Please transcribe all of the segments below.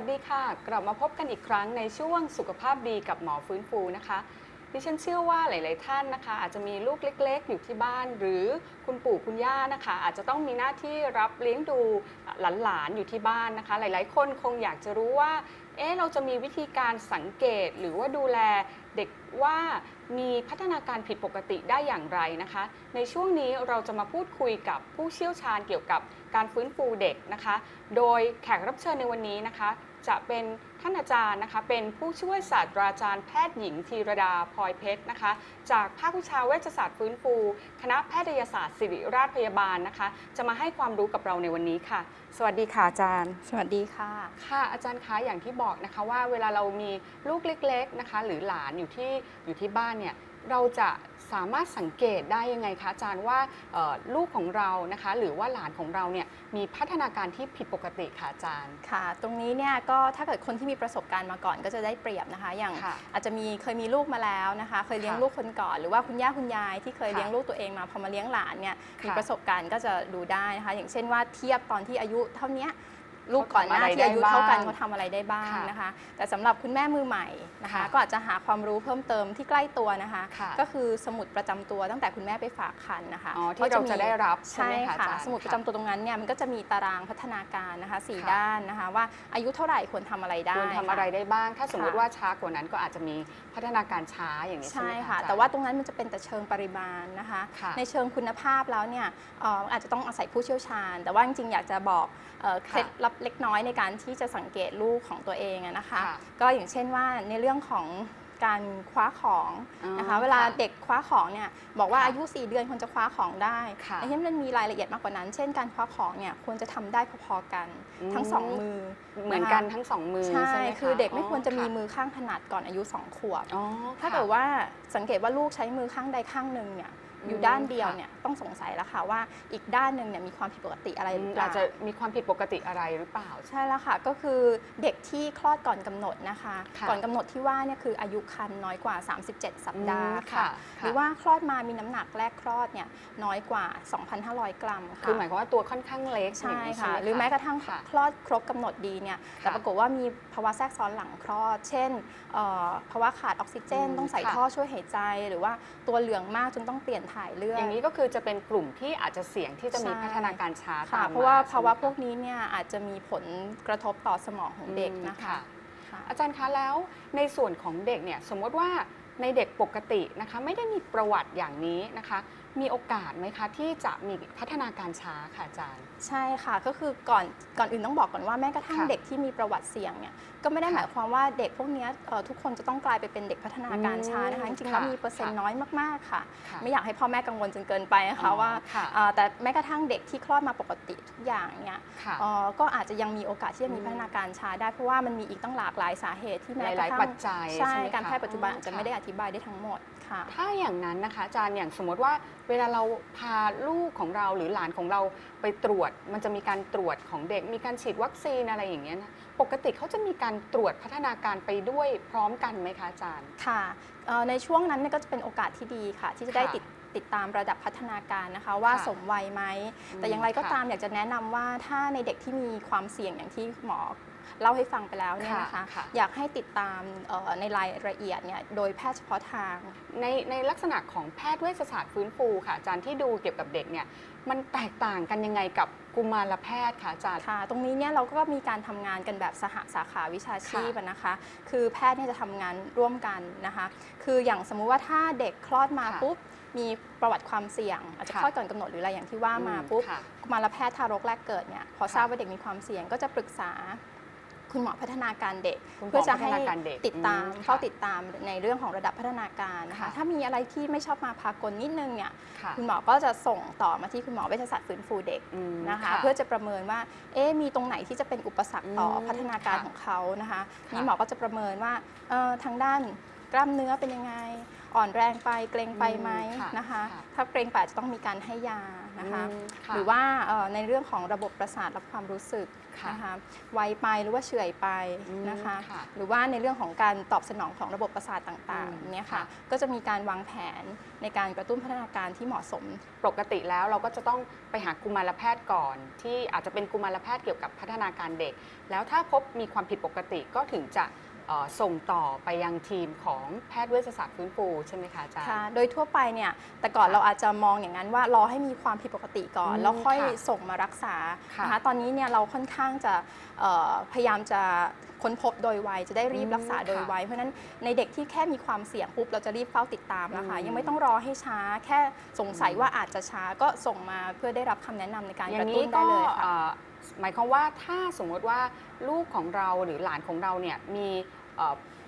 วัสดีค่ะ กลับมาพบกันอีกครั้งในช่วงสุขภาพดีกับหมอฟื้นฟูนะคะ ดิฉันเชื่อว่าหลาย ๆ ท่านนะคะ อาจจะมีลูกเล็ก ๆ อยู่ที่บ้าน หรือคุณปู่คุณย่านะคะ อาจจะต้องมีหน้าที่รับเลี้ยงดูหลาน ๆ อยู่ที่บ้านนะคะ หลาย ๆ คนคงอยากจะรู้ว่า เอ๊ะ เราจะมีวิธีการสังเกตหรือว่าดูแลเด็กว่ามีพัฒนาการผิดปกติได้อย่างไรนะคะ ในช่วงนี้เราจะมาพูดคุยกับผู้เชี่ยวชาญเกี่ยวกับการฟื้นฟูเด็กนะคะ โดยแขกรับเชิญในวันนี้นะคะ จะเป็นท่านอาจารย์นะคะ เป็นผู้ช่วยศาสตราจารย์แพทย์หญิงธีรดาพลอยเพชรนะคะ จากภาควิชาเวชศาสตร์ฟื้นฟู คณะแพทยศาสตร์ศิริราชพยาบาลนะคะ จะมาให้ความรู้กับเราในวันนี้ค่ะ สวัสดีค่ะอาจารย์ สวัสดีค่ะ ค่ะอาจารย์คะอย่างที่บอกนะคะว่าเวลาเรามีลูกเล็ก ๆนะคะ หรือหลานอยู่ที่อยู่ที่บ้านเนี่ย เราจะสามารถสังเกตได้ยังไงคะอาจารย์ว่าเอ่อลูกของเรานะคะหรือว่าหลานของเราเนี่ยมีพัฒนาการที่ผิดปกติค่ะอาจารย์ค่ะ ตรงนี้เนี่ยก็ถ้าเกิดคนที่มีประสบการณ์มาก่อนก็จะได้เปรียบนะคะ อย่างค่ะอาจจะมีเคยมีลูกมาแล้วนะคะ เคยเลี้ยงค่ะลูกคนก่อน หรือว่าคุณย่าคุณยายที่เคยค่ะเลี้ยงลูกตัวเองมาพอมาเลี้ยงหลานเนี่ยค่ะมีประสบการณ์ก็จะดูได้นะคะ อย่างเช่นว่าเทียบตอนที่อายุเท่าเนี้ย ลูกก่อนหน้าเขาทำอะไรที่อายุเท่ากันได้บ้างเขาทำอะไรได้บ้างค่ะนะคะ แต่สำหรับคุณแม่มือใหม่นะคะค่ะก็อาจจะหาความรู้เพิ่มเติมที่ใกล้ตัวนะคะค่ะก็คือสมุดประจำตัวตั้งแต่คุณแม่ไปฝากคันนะคะอ๋อที่เราจะได้รับใช่ใช่ไหมคะอาค่ะจารย์สมุดประจำตัวตรงนั้นเนี่ยมันก็จะมีตารางพัฒนาการนะคะสี่ค่ะด้านนะคะ ว่าอายุเท่าไหร่ควรทำอะไรได้ควรทำอะไรค่ได้บ้าง ถ้าสมมติค่ะว่าช้ากว่านั้นก็อาจจะมีพัฒนาการช้าอย่างนี้ใช่ใช่ไหมคะค่ะอาจารย์แต่ว่าตรงนั้นมันจะเป็นแต่เชิงปริมาณนะคะค่ะในเชิงคุณภาพแล้วเนี่ยเอ่ออาจจะต้องอาศัยผู้เชี่ยวชาญ แต่ว่าจริงๆอยากจะบอกเอ่อเคล็ดลับเล็กน้อยในการที่จะสังเกตลูกของตัวเองอะนะคะ ค่ะก็อย่างเช่นว่าในเรื่องของการคว้าของอ๋อนะคะเวลาค่ะเด็กคว้าของเนี่ยบอกว่าค่ะอายุ 4 เดือนควรจะคว้าของได้ค่ะ แต่ที่มันมีรายละเอียดมากกว่านั้น เช่นการคว้าของเนี่ยควรจะทำได้พอๆกันทั้งสองมือเหมือนกันทั้งสองมือใช่ใช่ไหมะคือเด็กไม่ควรจะมีอ๋อมือข้างถนัดก่อนอายุ2ขวบ อ๋อถ้าค่ะ เกิดว่าสังเกตว่าลูกใช้มือข้างใดข้างหนึ่งเนี่ยอยู่อืมด้านเดียวค่ะเนี่ยต้องสงสัยแล้วค่ะว่าอีกด้านหนึ่งเนี่ยมีความผิดปกติอะไรหรือเปล่าอาจจะมีความผิดปกติอะไรหรือเปล่า ใช่แล้วค่ะ ก็คือเด็กที่คลอดก่อนกำหนดนะคะค่ะก่อนกำหนดที่ว่าเนี่ยคืออายุครรภ์น้อยกว่า 37 สัปดาห์อืมค่ะค่ะ หรือว่าคลอดมามีน้ำหนักแรกคลอดเนี่ยน้อยกว่า 2,500 กรัมค่ะคือหมายความว่าตัวค่อนข้างเล็กใช่อย่างนี้ค่ะไหรือแม้กระทั่งค่ะคลอดครบกำหนดดีเนี่ยแต่ค่ะปรากฏว่ามีภาวะแทรกซ้อนหลังคลอด เช่นเอ่อภาวะขาดออกซิเจนอืมต้องใส่ค่ะท่อช่วยหายใจ หรือว่าตัวเหลืองมากจนต้องเปลี่ยนถ่ายเลือดอย่างนี้ก็คือจะเป็นกลุ่มที่อาจจะเสี่ยงที่จะมีใช่พัฒนาการช้าค่ะตามเพราะว่าใช่ภาวะไหมพวกนี้เนี่ยอาจจะมีผลกระทบต่อสมองของเด็กอืมนะคะค่ะค่ะอาจารย์คะแล้วในส่วนของเด็กเนี่ยสมมติว่าในเด็กปกตินะคะไม่ได้มีประวัติอย่างนี้นะคะ มีโอกาสไหมคะ ที่จะมีพัฒนาการช้าค่ะอาจารย์ ใช่ค่ะก็คือก่อนก่อนอื่นต้องบอกก่อนว่าแม้กระทั่งค่ะเด็กที่มีประวัติเสี่ยงเนี่ยก็ไม่ได้ค่ะหมายความว่าเด็กพวกเนี้ยเอ่อทุกคนจะต้องกลายไปเป็นเด็กพัฒนาการช้านะคะอืจมริงๆแล้วค่ะมีเปอร์เซ็นต์ค่ะ น้อยมากๆค่ะ ค่ะ ไม่อยากให้พ่อแม่กังวลจนเกินไปนะคะอ๋อว่าค่ะเอ่อแต่แม้กระทั่งเด็กที่คลอดมาปกติทุกอย่างเนี่ยค่ะ เอ่อก็อาจจะยังมีโอกาสที่จะมีอืมพัฒนาการช้าได้เพราะว่ามันมีอีกตั้งหลากหลายสาเหตุที่หแม้กลาระยทั่ๆปังจจัยใช่ไหมการคะแพทย์ปัจจุบันอ๋ออาจจะค่ะไม่ได้อธิบายได้ทั้งหมด ค่ะ ถ้าอย่างนั้นนะคะอาจารย์อย่างสมมติว่าเวลาเราพาลูกของเราหรือหลานของเราไปตรวจ มันจะมีการตรวจของเด็ก มีการฉีดวัคซีนอะไรอย่างเงี้ยนะปกติเขาจะมีการตรวจพัฒนาการไปด้วยพร้อมกันไหมคะอาจารย์ ค่ะเอ่อในช่วงนั้นเนี่ยก็จะเป็นโอกาสที่ดีค่ะ ที่จะได้ค่ะติดติดตามระดับพัฒนาการนะคะว่าค่ะสมวัยไหมอืมแต่อย่างไรก็ค่ะตามอยากจะแนะนำว่าถ้าในเด็กที่มีความเสี่ยงอย่างที่หมอ เล่าให้ฟังไปแล้วเนี่ยนะคะค่ะค่ะอยากให้ติดตามเอ่อในรายละเอียดเนี่ยโดยแพทย์เฉพาะทาง ในในลักษณะของแพทย์เวชศาสตร์ฟื้นฟูค่ะอาจารย์ที่ดูเกี่ยวกับเด็กเนี่ยมันแตกต่างกันยังไงกับกุมารแพทย์ค่ะอาจารย์ค่ะ ตรงนี้เนี่ยเราก็มีการทำงานกันแบบสหสาขาวิชาชีพค่ะอะนะคะ คือแพทย์เนี่ยจะทำงานร่วมกันนะคะ คืออย่างสมมุติว่าถ้าเด็กคลอดมาค่ะปุ๊บมีประวัติความเสี่ยงอาจจะค่ะคลอดก่อนกำหนดหรืออะไรอย่างที่ว่ามาปุ๊บค่ะกุมารแพทย์ทารกแรกเกิดเนี่ยพอค่ะทราบว่าเด็กมีความเสี่ยงก็จะปรึกษา คุณหมอพัฒนาการเด็ก คุณหมอเพื่อจะให้พัฒนาการเด็กติดตามอืมเฝ้าค่ะติดตามในเรื่องของระดับพัฒนาการนะคะค่ะถ้ามีอะไรที่ไม่ชอบมาพากลนิดนึงเนี่ยค่ะคุณหมอก็จะส่งต่อมาที่คุณหมอเวชศาสตร์ฟื้นฟูเด็กอืมนะคะเพื่อจะประเมินว่าเอ๊ะมีตรงไหนที่จะเป็นอุปสรรคต่ออมพัฒนาการค่ะของเขานะคะค่ะนี่หมอก็จะประเมินว่าเอ่อทางด้านกล้ามเนื้อเป็นยังไง อ่อนแรงไปเกรงไปไหมอืมค่ะนะคะ ค่ะถ้าเกรงไปอาจจะต้องมีการให้ยานะคะ อืมค่ะหรือว่าเอ่อในเรื่องของระบบประสาทรับความรู้สึกค่ะนะคะไวไปหรือว่าเฉื่อยไปอืมนะคะ ค่ะหรือว่าในเรื่องของการตอบสนองของระบบประสาทต่างอืมๆเนี่ยค่ะ ค่ะ ก็จะมีการวางแผนในการกระตุ้นพัฒนาการที่เหมาะสม ปกติแล้วเราก็จะต้องไปหากุมารแพทย์ก่อน ที่อาจจะเป็นกุมารแพทย์เกี่ยวกับพัฒนาการเด็ก แล้วถ้าพบมีความผิดปกติก็ถึงจะเอ่อ ส่งต่อไปยังทีมของแพทย์เวชศาสตร์ฟื้นฟูใช่ไหมคะอาจารย์ ค่ะ โดยทั่วไปเนี่ย แต่ก่อนค่ะเราอาจจะมองอย่างนั้นว่ารอให้มีความผิดปกติก่อน อืมแล้วค่อยค่ะส่งมารักษาค่ะนะคะตอนนี้เนี่ยเราค่อนข้างจะเอ่อพยายามจะค้นพบโดยไว จะได้รีบอืมรักษาโดยค่ะไว เพราะฉะนั้นในเด็กที่แค่มีความเสี่ยงปุ๊บเราจะรีบเฝ้าติดตามแล้วค่ะ อืมยังไม่ต้องรอให้ช้า แค่สงสัยอืม ว่าอาจจะช้าก็ส่งมาเพื่อได้รับคำแนะนำในการอกย่าระงตุ้นี้นได้ก็เลยค่ะ เอ่อหมายความว่าถ้าสมมติว่าลูกของเราหรือหลานของเราเนี่ยมีเอ่อ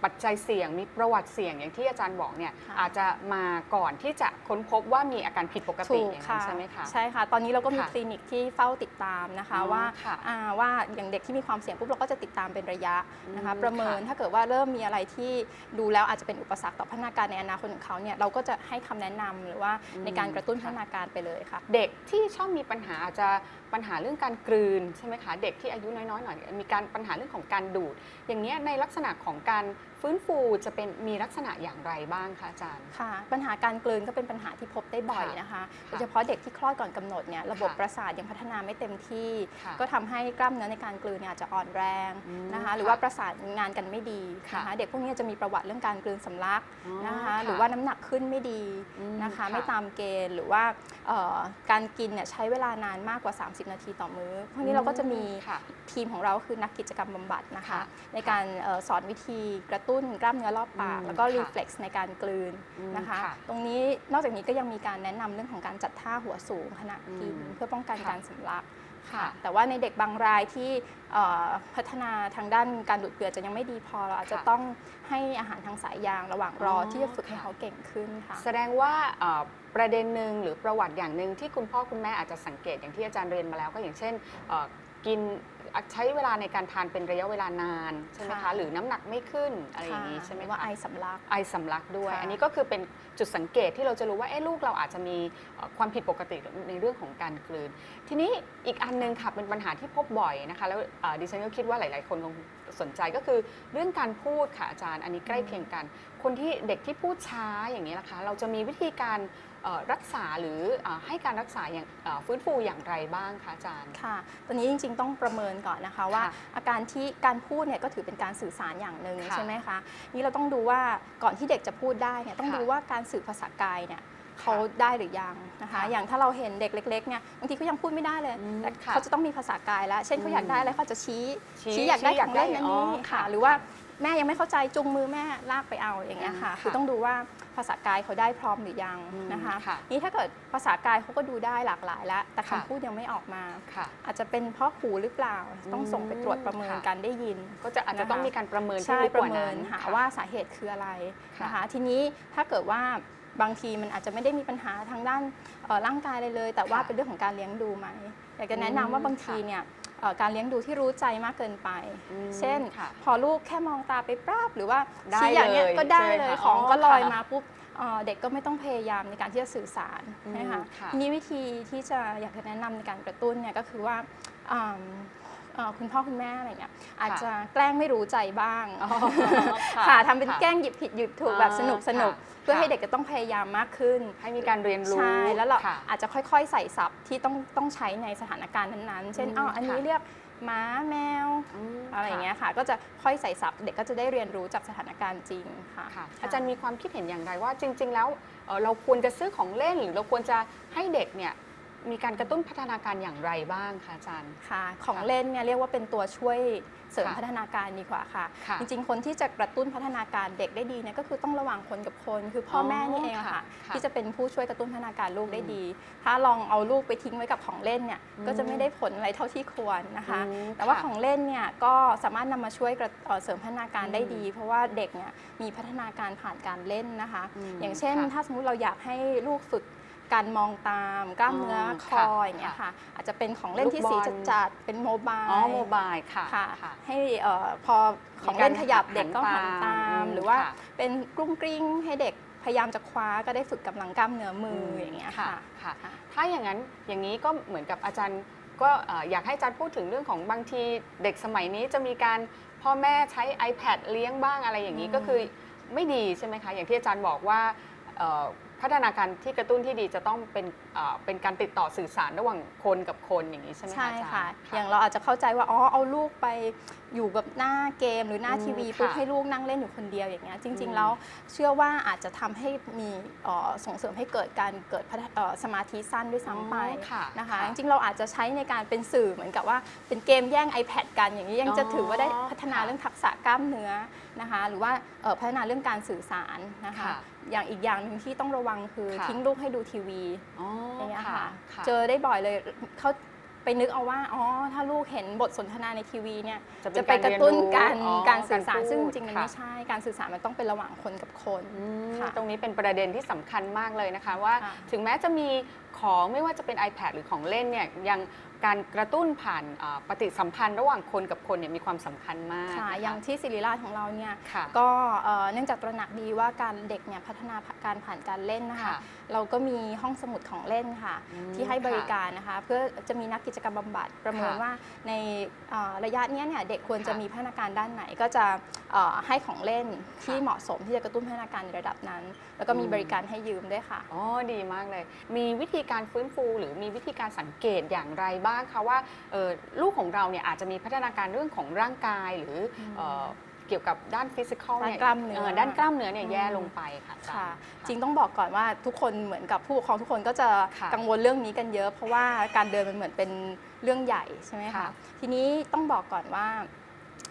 ปัจจัยเสี่ยงมีประวัติเสี่ยงอย่างที่อาจารย์บอกเนี่ยค่ะอาจจะมาก่อนที่จะค้นพบว่ามีอาการผิดปกติถูกอย่างนั้ค่ะนใช่ไหมคะใช่ค่ะ ตอนนี้เราก็มีค่ะคลินิกที่เฝ้าติดตามนะคะอ๋อว่าค่ะอ่าว่าอย่างเด็กที่มีความเสี่ยงปุ๊บเราก็จะติดตามเป็นระยะนะคะอืมประเมินค่ะถ้าเกิดว่าเริ่มมีอะไรที่ดูแล้วอาจจะเป็นอุปสรรคต่อพัฒนาการในอนาคตของเขาเนี่ยเราก็จะให้คำแนะนำหรือว่าในการกระตุ้นพัฒนาการไปเลยค่ะ เด็กที่ชอบมีปัญหาอาจจะ ปัญหาเรื่องการกลืนใช่ไหมคะเด็กที่อายุน้อยๆหน่อยมีการปัญหาเรื่องของการดูด อย่างเงี้ยในลักษณะของการ ฟื้นฟูจะเป็นมีลักษณะอย่างไรบ้างคะอาจารย์ ค่ะ ปัญหาการกลืนก็เป็นปัญหาที่พบได้บ่อยค่ะนะคะค่ะโดยเฉพาะเด็กที่คลอดก่อนกำหนดเนี่ยระบบค่ะประสาทยังพัฒนาไม่เต็มที่ค่ะก็ทำให้กล้ามเนื้อในการกลืนเนี่ยอาจจะอ่อนแรงอืมนะคะหรือค่ะว่าประสาทงานกันไม่ดีค่ะนะคะเด็กพวกนี้จะมีประวัติเรื่องการกลืนสำลักอ๋อนะคะค่ะหรือว่าน้ำหนักขึ้นไม่ดีอืมนะคะค่ะไม่ตามเกณฑ์หรือว่าเอ่อการกินเนี่ยใช้เวลานานมากกว่า 30 นาทีต่อมื้อพวกนี้เราก็จะมีค่ะทีมของเราคือนักกิจกรรมบำบัดนะคะค่ะในการเอ่อสอนวิธีกระตุ้นกล้ามเนื้อรอบปากอืมแล้วก็ค่ะรีเฟล็กซ์ในการกลืนอืมนะคะค่ะตรงนี้นอกจากนี้ก็ยังมีการแนะนำเรื่องของการจัดท่าหัวสูงขณะกินอืมเพื่อป้องกันค่ะการสำลักค่ะค่ะ แต่ว่าในเด็กบางรายที่เอ่อพัฒนาทางด้านการดูดเกลือจะยังไม่ดีพอเราอาจจะค่ะต้องให้อาหารทางสายยางระหว่างรอออที่จะฝึกให้ค่ะเขาเก่งขึ้นค่ะ แสดงว่าเอ่อประเด็นหนึ่งหรือประวัติอย่างหนึ่งที่คุณพ่อคุณแม่อาจจะสังเกตอย่างที่อาจารย์เรียนมาแล้ว ก็อย่างเช่นเอ่อกิน ใช้เวลาในการทานเป็นระยะเวลานานใช่ไหมคะ ค่ะ หรือน้ำหนักไม่ขึ้นอะไรอย่างนี้ใช่ไหมรือคะว่าไอสำลัก ไอสำลักด้วย ค่ะ อันนี้ก็คือเป็นจุดสังเกตที่เราจะรู้ว่าเอ๊ะลูกเราอาจจะมีเอ่อความผิดปกติในเรื่องของการกลืน ทีนี้อีกอันหนึงค่ะเป็นปัญหาที่พบบ่อยนะคะ แล้วเอ่อดิฉันก็คิดว่าหลาย ๆ คนคงสนใจก็คือเรื่องการพูดค่ะอาจารย์ อันนี้ใกล้เคียงกัน คนที่เด็กที่พูดช้าอย่างนี้นะคะ เราจะมีวิธีการเอ่อ รักษาหรือเอ่อให้การรักษาอย่างเอ่อฟื้นฟูอย่างไรบ้างคะอาจารย์ค่ะตอนนี้จริงๆต้องประเมินก่อนนะคะว่าค่ะอาการที่การพูดเนี่ยก็ถือเป็นการสื่อสารอย่างหนึ่งค่ะใช่ไหมคะนี่เราต้องดูว่าก่อนที่เด็กจะพูดได้เนี่ยต้องค่ะดูว่าการสื่อภาษากายเนี่ยเขาได้หรือยังนะคะค่ะอย่างถ้าเราเห็นเด็กเล็กๆเนี่ยบางทีเขายังพูดไม่ได้เลยอืมแต่ค่ะเขาจะต้องมีภาษากายแล้ว เช่นเขาอยากได้อะไรเขาจะชี้ ชี้ชี้อยากได้ชี้ขอยาอกงได้เล่นอันอ๋อนี้ค่ะค่ะ หรือว่า แม่ยังไม่เข้าใจจุงมือแม่ลากไปเอาอย่างเงี้ยค่ะอืมคือค่ะต้องดูว่าภาษากายเขาได้พร้อมหรือยังอืมนะคะค่ะนี่ถ้าเกิดภาษากายเขาก็ดูได้หลากหลายแล้ว แต่ค่ะคำพูดยังไม่ออกมาค่ะอาจจะเป็นเพราะหูหรือเปล่า ต้องส่งไปตรวจประเมินค่ะการได้ยิน ก็จะอาจจะต้องมีการประเมินที่ใช่ลึกปกระว่าเมินั้นนหาค่ะว่าสาเหตุคืออะไรค่ะนะคะ ทีนี้ถ้าเกิดว่าบางทีมันอาจจะไม่ได้มีปัญหาทางด้านเอ่อร่างกายเลยเลย แต่ว่าค่ะเป็นเรื่องของการเลี้ยงดูไหมอยากจะแนะนำอืมว่าบางทีค่ะเนี่ย เอ่อการเลี้ยงดูที่รู้ใจมากเกินไป อืมเช่น ค่ะพอลูกแค่มองตาไปปราบหรือว่าได้ชี้อย่างเนี้ยเลยก็ได้ใช่ไหมเลยคะของอ๋อก็ลอยค่ะมาปุ๊บเอ่อเด็กก็ไม่ต้องพยายามในการที่จะสื่อสารอืมนะคะค่ะทีนี้วิธีที่จะอยากจะแนะนำในการกระตุ้นเนี่ยก็คือว่าอ่า เอ่อคุณพ่อคุณแม่อะไรเงี้ยอาจจะแกล้งไม่รู้ใจบ้างอ๋อค่ะทำเป็นแกล้งหยิบผิดหยิบถูกแบบสนุกสนุกค่ะเพื่อให้ค่ะ เด็กจะต้องพยายามมากขึ้น ให้มีการเรียนรู้ใช่ แล้วเราค่ะ อาจจะค่อยๆ ใส่ศัพท์ที่ต้องต้องใช้ในสถานการณ์นั้นๆ เช่นอืมอ้าวอันนี้ค่ะ เรียกหม้าแมว มอะไรอย่างเงี้ยค่ะ ก็จะค่อยใส่ศัพท์ เด็กก็จะได้เรียนรู้จากสถานการณ์จริงค่ะค่ะ อาจารย์มีความคิดเห็นอย่างไรว่าจริง ๆ แล้วเอ่อเราควรจะซื้อของเล่นหรือเราควรจะให้เด็กเนี่ย มีการกระตุ้นพัฒนาการอย่างไรบ้างคะอาจารย์ ค่ะ ของค่ะเล่นเนี่ยเรียกว่าเป็นตัวช่วยเสริมค่ะพัฒนาการดีกว่าค่ะ ค่ะจริงๆ คนที่จะกระตุ้นพัฒนาการเด็กได้ดีเนี่ยก็คือต้องระหว่างคนกับคน คือพ่อออแม่นี่เองอะค่ะ ค่ะค่ะที่จะเป็นผู้ช่วยกระตุ้นพัฒนาการลูกได้อืมดี ถ้าลองเอาลูกไปทิ้งไว้กับของเล่นเนี่ยอืมก็จะไม่ได้ผลอะไรเท่าที่ควรนะคะ อืมแต่ว่าค่ะของเล่นเนี่ยก็สามารถนำมาช่วยกระเอ่อเสริมพัฒนาการได้ดี เพราะว่าเด็กเนี่ยมีพัฒนาการผ่านการเล่นนะคะ อืมอย่างเช่น ค่ะ ถ้าสมมุติเราอยากให้ลูกฝึก การมองตามกล้ามเนื้อออคค่ะออย่างเงี้ยค่ะ อาจจะเป็นของเล่นที่ลูกบอลสีจัดๆเป็นโมบายอ๋อโมบายค่ะค่ะค่ะให้เอ่อพอของเล่นขยับเด็กก็หันตามหันตามหรือว่าค่ะเป็นกรุ้งกริ้งให้เด็กพยายามจะคว้าก็ได้ฝึกกำลังกล้ามเนื้อมือมอย่างเงี้ยค่ะค่ะค่ะค่ะ ถ้าอย่างนั้นอย่างนี้ก็เหมือนกับอาจารย์ก็เอ่ออยากให้อาจารย์พูดถึงเรื่องของบางทีเด็กสมัยนี้จะมีการพ่อแม่ใช้ iPad เลี้ยงบ้างอะไรอย่างนี้อืมก็คือไม่ดีใช่ไหมคะ อย่างที่อาจารย์บอกว่าเอ่อ พัฒนาการที่กระตุ้นที่ดีจะต้องเป็นเอ่อเป็นการติดต่อสื่อสารระหว่างคนกับคนอย่างนี้ใช่ไหมคะใช่อาจารย์ ค่ะ อย่างเราอาจจะเข้าใจว่า อ๋อ เอาลูกไปอยู่กับหน้าเกมหรือหน้าอืมทีวีปุ๊บค่ะให้ลูกนั่งเล่นอยู่คนเดียวอย่างเงี้ยจอืริงมๆ แล้วเชื่อว่าอาจจะทำให้มีเอ่อส่งเสริมให้เกิดการเกิดพัฒเอ่อสมาธิสั้นด้วยซ้ำไป อ๋อค่ะ นะคะค่ะจริงๆเราอาจจะใช้ในการเป็นสื่อเหมือนกับว่าเป็นเกมแย่ง iPad กันอย่างนี้ยังจะอ๋อถือว่าได้พัฒนาค่ะเรื่องทักษะกล้ามเนื้อ นะคะ หรือว่าเอ่อพัฒนาเรื่องการสื่อสารนะคะค่ะอย่างอีกอย่างหนึ่งที่ต้องระวังคือค่ะทิ้งลูกให้ดูทีวีอ๋ออย่างเงี้ยค่ะค่ะค่ะ เจอได้บ่อยเลยเขาไปนึกเอาว่า อ๋อ ถ้าลูกเห็นบทสนทนาในทีวีเนี่ย จะจะเป็นไปกระตุ้นการเรียนรู้อ๋อการสื่อสารการพูดซึ่งจริงๆมันค่ะไม่ใช่ การสื่อสารมันต้องเป็นระหว่างคนกับคนอืมค่ะตรงนี้เป็นประเด็นที่สำคัญมากเลยนะคะว่าค่ะถึงแม้จะมีของไม่ว่าจะเป็น iPad หรือของเล่นเนี่ยยัง การกระตุ้นผ่านอ่าปฏิสัมพันธ์ระหว่างคนกับคนเนี่ยมีความสำคัญมากค่ะนะคะอย่างที่ศิริราชของเราเนี่ยค่ะก็เอ่อเนื่องจากตระหนักดีว่าการเด็กเนี่ยพัฒนาการผ่านการเล่นนะคะค่ะเราก็มีห้องสมุดของเล่นค่ะอืมที่ให้บริการนะคะ เพื่อจะมีนักกิจกรรมบำบัดประเมินค่ะว่าในเอ่อระยะเนี้ยเนี่ยเด็กควรจะค่ะมีพัฒนาการด้านไหนก็จะเอ่อให้ของเล่นที่ค่ะเหมาะสมที่จะกระตุ้นพัฒนาการในระดับนั้น แล้วก็มีอืมบริการให้ยืมด้วยค่ะอ๋อดีมากเลย มีวิธีการฟื้นฟูหรือมีวิธีการสังเกตอย่างไรบ้างคะว่าเอ่อลูกของเราเนี่ยอาจจะมีพัฒนาการเรื่องของร่างกายหรืออมเอ่อเกี่ยวกับด้านฟิสิกอลเนี่ยด้านกล้ามเนื้อด้านกล้ามเนื้อเนี่ยอืมแย่ลงไปค่ะอาจารย์ค่ะ จริงต้องบอกก่อนว่าทุกคนเหมือนกับผู้ปกครองทุกคนก็จะค่ะกังวลเรื่องนี้กันเยอะ เพราะว่าการเดินมันเหมือนเป็นเรื่องใหญ่ใช่ไหมค่ะคะทีนี้ต้องบอกก่อนว่า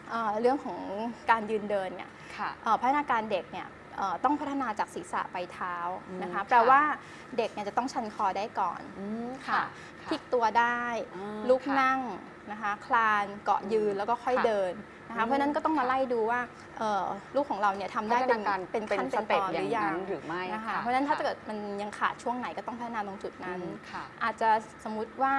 เอ่อเรื่องของการยืนเดินเนี่ยค่ะเอ่อพัฒนาการเด็กเนี่ยเอ่อต้องพัฒนาจากศีรษะไปเท้าอืมนะคะค่ะแปลว่าเด็กเนี่ยจะต้องชันคอได้ก่อนอืมค่ะค่ะ พลิกตัวได้อ่าลุกค่ะ นั่งนะคะ คลานเกาะยืนแล้วก็ค่อยค่ะเดินนะอืคะมเพราะฉะนั้นก็ต้องมาค่ะไล่ดูว่าเอ่อลูกของเราเนี่ยทำได้พัฒเป็นานการเป็นขั้นสเป็นตเต็ปอนหอย่ารืงอยันั้งนหรือไม่นะคะค่เพราะฉะนั้นถ้าเกิดมันยังขาดช่วงไหนก็ต้องพัฒนาตรงจุดอืนั้นมค่ะอาจจะสมมุติว่า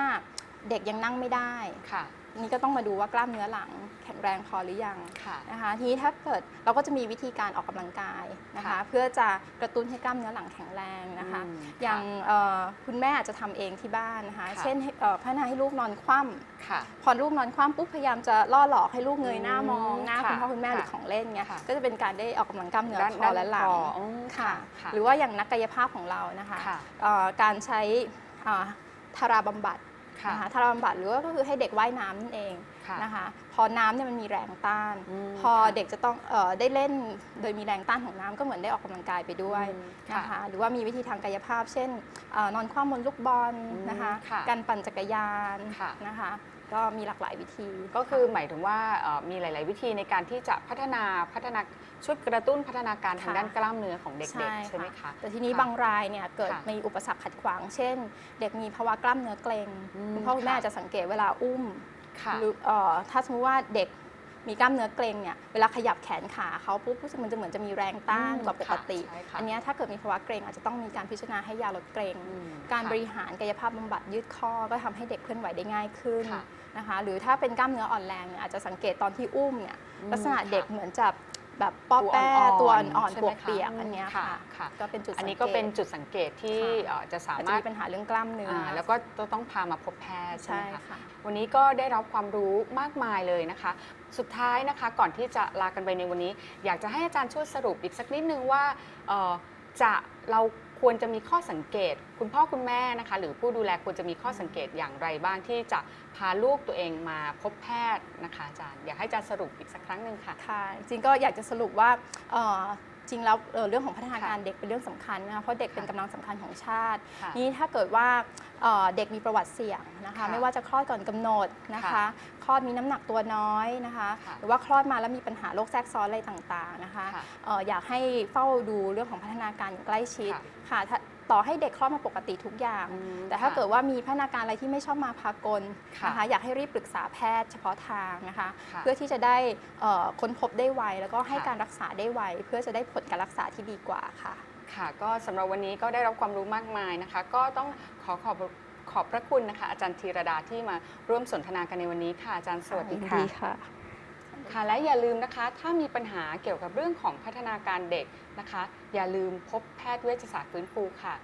เด็กยังนั่งไม่ได้ ค่ะ นี่ก็ต้องมาดูว่ากล้ามเนื้อหลังแข็งแรงพอหรือยังค่ะ นะคะทีนี้ถ้าเกิดเราก็จะมีวิธีการออกกำลังกายนะคะ ค่ะเพื่อจะกระตุ้นให้กล้ามเนื้อหลังแข็งแรงนะคะ อืมอย่างเอ่อคุณแม่อาจจะทำเองที่บ้านนะคะ ค่ะ เช่นให้เอ่อพัฒนาให้ลูกนอนคว่ำ ค่ะ พอลูกนอนคว่ำปุ๊บพยายามจะล่อหลอกให้ลูกเงยหน้ามองอืมหน้าค่ะคุณพ่อคุณแม่หรือค่ะของเล่นเงี้ยค่ะ ก็จะเป็นการได้ออกกำลังกล้ามเนื้อด้านคอและหลังด้านคออืมค่ะ ค่ะหรือว่าอย่างนักกายภาพของเรานะคะค่ะ เอ่อการใช้อ่าทาราบำบัดค่ะ นะคะทาราบำบัดหรือว่าก็คือให้เด็กว่ายน้ำนั่นเองค่ะนะคะพอน้ำเนี่ยมันมีแรงต้านอืมพอค่ะเด็กจะต้องเออได้เล่นโดยมีแรงต้านของน้ำก็เหมือนได้ออกกำลังกายไปด้วยอืมนะคะหรือว่ามีวิธีทางกายภาพ เช่นเอ่อนอนคว่ำบนลูกบอลอืมนะคะค่ะการปั่นจักรยานค่ะนะคะ ก็มีหลากหลายวิธี ก็คือหมายถึงว่าเอ่อมีหลาย ๆ วิธีในการที่จะพัฒนาพัฒนาช่วยกระตุ้นพัฒนาการทางค่ะ ด้านกล้ามเนื้อของเด็ก ๆ ใช่ไหมคะ แต่ทีนี้ค่ะบางรายเนี่ยเกิดค่ะมีอุปสรรคขัดขวาง เช่น เด็กมีภาวะกล้ามเนื้อเกร็งอืมคุณพ่อคุณแม่ค่ะ อาจจะสังเกตเวลาอุ้ม ค่ะ หรือเอ่อถ้าสมมติว่าเด็กมีกล้ามเนื้อเกร็งเนี่ยเวลาขยับแขนขาเขาปุ๊บรู้สึกมันจะเหมือนจะมีแรงต้านอืมกว่าปกติ ค่ะใช่ค่ะอันเนี้ยถ้าเกิดมีภาวะเกร็งอาจจะต้องมีการพิจารณาให้ยาลดเกร็ง อืมการค่ะบริหารกายภาพบำบัดยืดข้อก็ทำให้เด็กเคลื่อนไหวได้ง่ายขึ้น ค่ะ นะคะหรือถ้าเป็นกล้ามเนื้ออ่อนแรงเนี่ยอาจจะสังเกตตอนที่อุ้มเนี่ยอืมลักษณะค่ะเด็กเหมือนจะแบบป้อแป้ตัวอ่อนๆตัวอ่อนใช่ๆไหปมวกคะเปียกอืมอันเนี้ยค่ะค่ะค่ะก็เป็นจุดอันนี้สังก็เตเป็นจุดสังเกตที่ค่ะเอ่อจะสาอาจจะมารถมีปัญหาเรื่องกล้ามเนื้ออ่าอแล้วก็ต้องพามาพบแพทย์ใช่ใช่ไหมคะค่ะวันนี้ก็ได้รับความรู้มากมายเลยนะคะ สุดท้ายนะคะก่อนที่จะลากันไปในวันนี้ อยากจะให้อาจารย์ช่วยสรุปอีกสักนิดนึงว่าเอ่อจะเรา ควรจะมีข้อสังเกต คุณพ่อคุณแม่นะคะ หรือผู้ดูแลควรจะมีข้อสังเกตอย่างไรบ้างที่จะพาลูกตัวเองมาพบแพทย์นะคะอาจารย์ อยากให้อาจารย์สรุปอีกสักครั้งหนึ่งค่ะ ค่ะ จริงก็อยากจะสรุปว่า ริงแล้วเอ่อเรื่องของพัฒนาการค่ะเด็กเป็นเรื่องสำคัญนะคะเพราะเด็กเป็นค่ะกำลังสำคัญของชาติ ค่ะนี่ถ้าเกิดว่าเอ่อเด็กมีประวัติเสี่ยงนะคะ ค่ะไม่ว่าจะคลอดก่อนกำหนดนะคะ ค่ะคลอดมีน้ำหนักตัวน้อยนะคะ ค่ะหรือว่าคลอดมาแล้วมีปัญหาโรคแทรกซ้อนอะไรต่างๆนะคะค่ะเอ่ออยากให้เฝ้าดูเรื่องของพัฒนาการอย่างใกล้ชิดค่ะค่ะถ้า ต่อให้เด็กคลอดมาปกติทุกอย่างอืมแต่ถ้าค่ะเกิดว่ามีพัฒนาการอะไรที่ไม่ชอบมาพากลค่ะนะคะอยากให้รีบปรึกษาแพทย์เฉพาะทางนะคะค่ะเพื่อที่จะได้เอ่อค้นพบได้ไวแล้วก็ให้ค่ะการรักษาได้ไวเพื่อจะได้ผลการรักษาที่ดีกว่าค่ะ ค่ะ ก็สำหรับวันนี้ก็ได้รับความรู้มากมายนะคะ ก็ต้องขอขอบขอบพระคุณนะคะ อาจารย์ธีรดาที่มาร่วมสนทนากันในวันนี้ค่ะ อาจารย์สวัสดีค่ะค่ะ ค่ะและอย่าลืมนะคะ ถ้ามีปัญหาเกี่ยวกับเรื่องของพัฒนาการเด็กนะคะ อย่าลืมพบแพทย์เวชศาสตร์ฟื้นฟูค่ะ